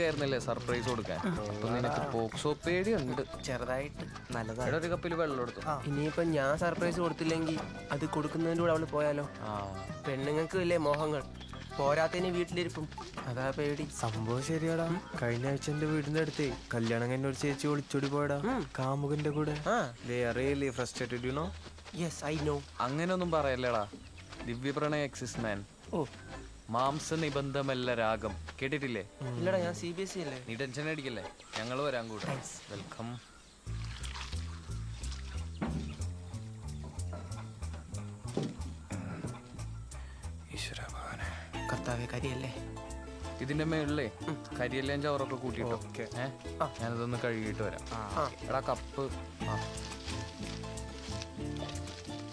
നിനക്കായിരുന്നില്ലേ surprise കൊടുക്കാൻ. അപ്പൊ നിനക്ക് പോക്സോ പേടിയുണ്ട്. ചെറുതായിട്ട് നല്ലതാണ്. ഒരു കപ്പിൽ വെള്ളം എടുത്തു? ഇനിയിപ്പോ ഞാൻ സർപ്രൈസ് കൊടുത്തില്ലെങ്കിൽ അത് കൊടുക്കുന്നതിന്റെ കൂടെ അവൾ പോയാലോ? ആ. പെണ്ണുങ്ങൾക്ക് ഇല്ലേ മോഹങ്ങൾ? പോരാത്തതിന് വീട്ടിലിരിക്കും അതാ പേടി. സംഭവം ശരിയാടാ. കഴിഞ്ഞ ആഴ്ച എന്റെ വീടിന്റെ അടുത്ത് കല്യാണം കഴിഞ്ഞ ഒരു ചേച്ചി ഒളിച്ചോടി പോയടാ. കാമുകന്റെ കൂടെ. ആ. Really frustrated you know yes I know അങ്ങനെയൊന്നും പറയല്ലേടാ. ദിവ്യപ്രണയ എക്സിസ് മാൻ ഓ. മാംസ നിബന്ധമല്ല രാഗം. കേട്ടിട്ടില്ലേ? ഇല്ലടാ ഞാൻ സി ബി എസ് സി അല്ലേ നീ ടെൻഷൻ അടിക്കല്ലേ? ഞങ്ങൾ വരാൻ കൂടെ വെൽക്കം കർത്താവെ കരിയല്ലേ? ഇതിന്റെ മേളിലേ കരിയെല്ലാം ചവറൊക്കെ കൂട്ടിട്ടോ ഏ? ഞാനിതൊന്ന് കഴുകിയിട്ട് വരാം. എടാ കപ്പ്. ആ.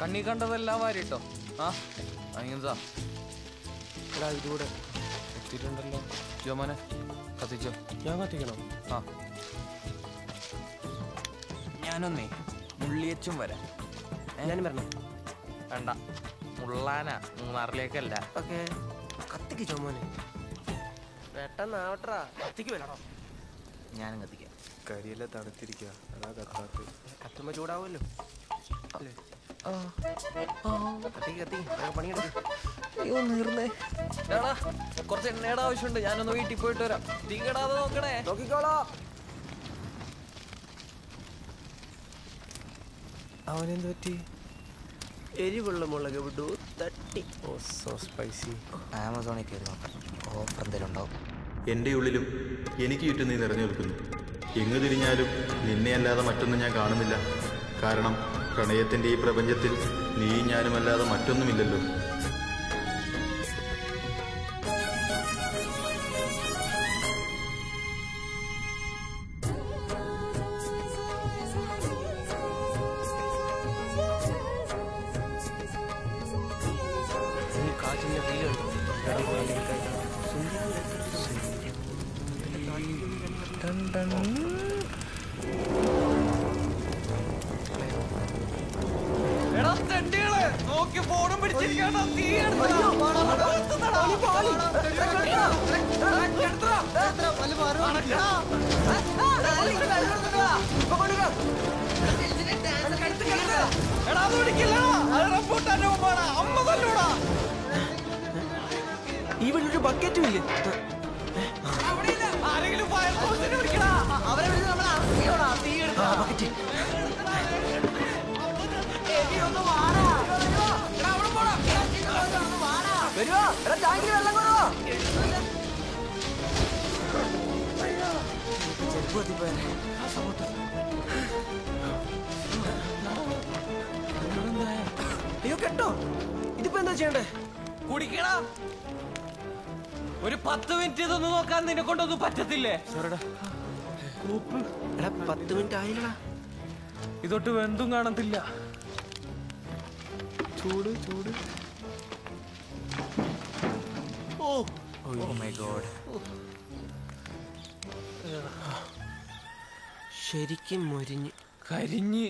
കണ്ണി കണ്ടതെല്ലാം വാരിട്ടോ? ആ അങ്ങനതാ എടാ ഇതുകൂടെ എത്തിയിട്ടുണ്ടല്ലോ. ജോമോനെ കത്തിച്ചോ? ഞാൻ കത്തിക്കണം. ആ. ഞാനൊന്നേ മുള്ളിയച്ചും വരാം. ഞാനും വരണം. വേണ്ട. മുള്ളാനാ മൂന്നാറിലേക്കല്ല. ഓക്കെ. കത്തിക്ക് ചോമോനെ പെട്ടെന്നാവട്ടാ കത്തിക്ക് വരണോ? ഞാനും കത്തിക്കാം. കരിയെല്ലാം തണുത്തിരിക്കുക അതാ കത്താത്ത്. കത്തുമ്പോ ചൂടാവുമല്ലോ. കത്തി കത്തി പണിയെടുക്ക്. അയ്യോ നീർന്നേ. എടാ കുറച്ച് എണ്ണയുടെ ആവശ്യമുണ്ട്. ഞാനൊന്ന് വീട്ടിൽ പോയിട്ട് വരാം. തീ കെടാതെ നോക്കണേ. നോക്കിക്കോളോ. അവനെന്ത് പറ്റി? എരിവുള്ള മുളക് വിടൂ തട്ടി. ഓ സോ സ്പൈസി ആമസോണിൽ കയറി നോക്കാം. ഓഫർ എന്തെങ്കിലും ഉണ്ടാവും എന്റെ ഉള്ളിലും എനിക്ക് ചുറ്റും നീ നിറഞ്ഞു നിൽക്കുന്നു എങ്ങു തിരിഞ്ഞാലും നിന്നെ അല്ലാതെ മറ്റൊന്നും ഞാൻ കാണുന്നില്ല. കാരണം പ്രണയത്തിന്റെ ഈ പ്രപഞ്ചത്തിൽ നീയും ഞാനുമല്ലാതെ മറ്റൊന്നുമില്ലല്ലോ. ഈ കാറ്റിന്റെ ഫീലുണ്ട് എടാ തെണ്ടികളെ നോക്കി ഫോണും പിടിച്ചിരിക്കാണോ തീ എടാ തീ ബക്കറ്റും ബക്കറ്റ് വരുവോ. എടാ ടാങ്കിൽ വെള്ളം കൊണ്ടുവോ. ചെരുപ്പ് കത്തിപ്പോയാലേ അയ്യോ കേട്ടോ. ഇതിപ്പോ എന്താ ചെയ്യണ്ടേ? കുടിക്കടാ. ഒരു പത്ത് മിനിറ്റ് ഇതൊന്ന് നോക്കാൻ നിന്നെ കൊണ്ടൊന്നും പറ്റത്തില്ലേ? എടാ പത്ത് മിനിറ്റ് ആയില്ലടാ. ഇതൊട്ട് വെന്തും കാണത്തില്ല. ചൂട് ചൂട്. Oh oh my god. ശരിക്കും മുരിഞ്ഞ്. കരിഞ്ഞ്.